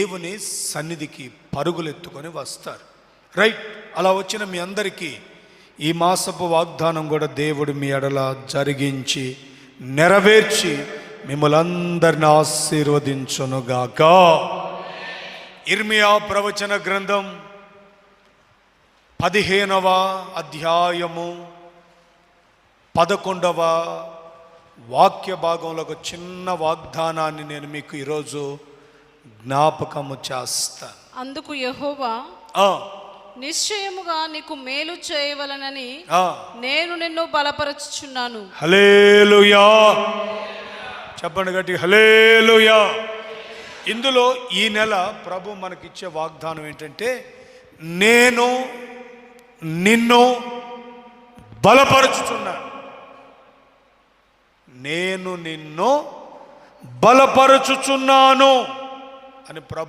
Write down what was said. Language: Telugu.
దేవుని సన్నిధికి పరుగులెత్తుకొని వస్తారు. రైట్ అలా వచ్చిన మీ అందరికీ ఈ మాసపు వాగ్దానం కూడా దేవుడు మీ ఎడల జరిగించి నెరవేర్చి మిమ్మలందరిని ఆశీర్వదించునుగాక. ఇర్మియా ప్రవచన గ్రంథం పదిహేనవ అధ్యాయము పదకొండవ వాక్య భాగంలో ఒక చిన్న వాగ్దానాన్ని నేను మీకు ఈరోజు జ్ఞాపకము చేస్తాను అందుకు యెహోవా ఆ, నిశ్చయముగా నీకు మేలు చేయవలనని ఆ, నేను నిన్ను బలపరచుచున్నాను. హల్లెలూయా. చెప్పండి గట్టి హలేలుయా ఇందులో ఈ నెల ప్రభు మనకిచ్చే వాగ్దానం ఏంటంటే నేను నిన్ను బలపరుచుచున్నాను. నేను నిన్ను బలపరుచుచున్నాను. అని ప్రభు